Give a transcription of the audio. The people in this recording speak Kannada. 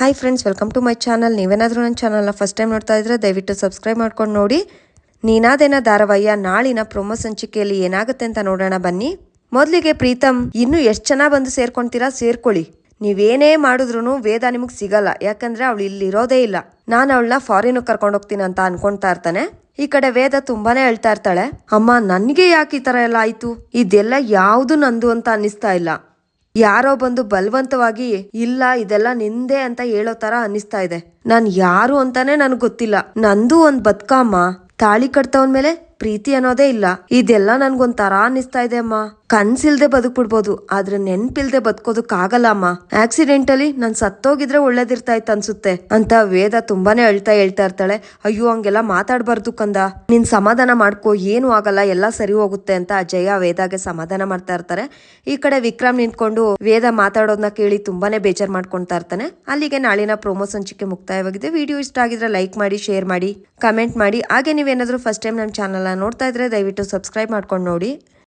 Hi friends welcome to my channel ನೀವೇನಾದರೂ ನನ್ನ ಚಾನಲ್ನ ಫಸ್ಟ್ ಟೈಮ್ ನೋಡ್ತಾ ಇದ್ರೆ ದಯವಿಟ್ಟು ಸಬ್ಸ್ಕ್ರೈಬ್ ಮಾಡ್ಕೊಂಡು ನೋಡಿ. ನೀನಾದೇನ ಧಾರಾವಾಹಿಯ ನಾಳಿನ ಪ್ರೊಮೋ ಸಂಚಿಕೆಯಲ್ಲಿ ಏನಾಗುತ್ತೆ ಅಂತ ನೋಡೋಣ ಬನ್ನಿ. ಮೊದಲಿಗೆ ಪ್ರೀತಮ್, ಇನ್ನೂ ಎಷ್ಟು ಜನ ಬಂದು ಸೇರ್ಕೊಂತೀರಾ? ಸೇರ್ಕೊಳ್ಳಿ. ನೀವೇನೇ ಮಾಡಿದ್ರು ವೇದ ನಿಮಗೆ ಸಿಗಲ್ಲ. ಯಾಕಂದ್ರೆ ಅವಳು ಇಲ್ಲಿ ಇರೋದೇ ಇಲ್ಲ. ನಾನು ಅವಳನ್ನ ಫಾರಿನ್ ಕರ್ಕೊಂಡು ಹೋಗ್ತೀನಿ ಅಂತ ಅನ್ಕೊಂತಾ ಇರ್ತಾನೆ. ಈ ಕಡೆ ವೇದ ತುಂಬಾನೇ ಹೇಳ್ತಾ ಇರ್ತಾಳೆ. ಅಮ್ಮ, ನನಗೆ ಯಾಕೆ ಈ ತರ ಎಲ್ಲ ಆಯ್ತು? ಇದೆಲ್ಲ ಯಾವುದು ನಂದು ಅಂತ ಅನ್ನಿಸ್ತಾ ಇಲ್ಲ. ಯಾರೋ ಬಂದು ಬಲವಂತವಾಗಿ, ಇಲ್ಲ, ಇದೆಲ್ಲ ನಿಂದೆ ಅಂತ ಹೇಳೋ ತರ ಅನ್ನಿಸ್ತಾ ಇದೆ. ನಾನ್ ಯಾರು ಅಂತಾನೆ ನನ್ಗೆ ಗೊತ್ತಿಲ್ಲ. ನಂದು ಒಂದ್ ಬದ್ಕಮ್ಮ. ತಾಳಿ ಕಟ್ತವನ್ ಮೇಲೆ ಪ್ರೀತಿ ಅನ್ನೋದೇ ಇಲ್ಲ. ಇದೆಲ್ಲ ನನ್ಗೊಂಥರ ಅನಿಸ್ತಾ ಇದೆ ಅಮ್ಮ. ಕನ್ಸಿಲ್ದೆ ಬದುಕ್ಬಿಡ್ಬೋದು, ಆದ್ರೆ ನೆನ್ಪಿಲ್ದೆ ಬದುಕೋದಕ್ಕಾಗಲ್ಲ ಅಮ್ಮ ಆಕ್ಸಿಡೆಂಟಲಿ ನಾನು ಸತ್ತೋಗಿದ್ರೆ ಒಳ್ಳೇದಿರ್ತಾ ಇತ್ತು ಅನ್ಸುತ್ತೆ. ಅಂತ ವೇದ ತುಂಬಾನೇ ಅಳ್ತಾ ಹೇಳ್ತಾ ಇರ್ತಾಳೆ. ಅಯ್ಯೋ, ಹಂಗೆಲ್ಲ ಮಾತಾಡ್ಬಾರ್ದು ಕಂದ. ನಿನ್ ಸಮಾಧಾನ ಮಾಡ್ಕೋ, ಏನು ಆಗಲ್ಲ, ಎಲ್ಲ ಸರಿ ಹೋಗುತ್ತೆ ಅಂತ ಅಜಯ ವೇದಾಗೆ ಸಮಾಧಾನ ಮಾಡ್ತಾ ಇರ್ತಾರೆ. ಈ ಕಡೆ ವಿಕ್ರಮ್ ನಿಂತ್ಕೊಂಡು ವೇದ ಮಾತಾಡೋದನ್ನ ಕೇಳಿ ತುಂಬಾನೇ ಬೇಜಾರ್ ಮಾಡ್ಕೊಂತಾ ಇರ್ತಾನೆ. ಅಲ್ಲಿಗೆ ನಾಳಿನ ಪ್ರೋಮೋ ಸಂಚಿಕೆ ಮುಕ್ತಾಯವಾಗಿದೆ. ವಿಡಿಯೋ ಇಷ್ಟ ಆಗಿದ್ರೆ ಲೈಕ್ ಮಾಡಿ, ಶೇರ್ ಮಾಡಿ, ಕಮೆಂಟ್ ಮಾಡಿ. ಹಾಗೆ ನೀವೇನಾದ್ರೂ ಫಸ್ಟ್ ಟೈಮ್ ನಮ್ಮ ಚಾನಲ್ನ ನೋಡ್ತಾ ಇದ್ರೆ ದಯವಿಟ್ಟು ಸಬ್ಸ್ಕ್ರೈಬ್ ಮಾಡ್ಕೊಂಡು ನೋಡಿ.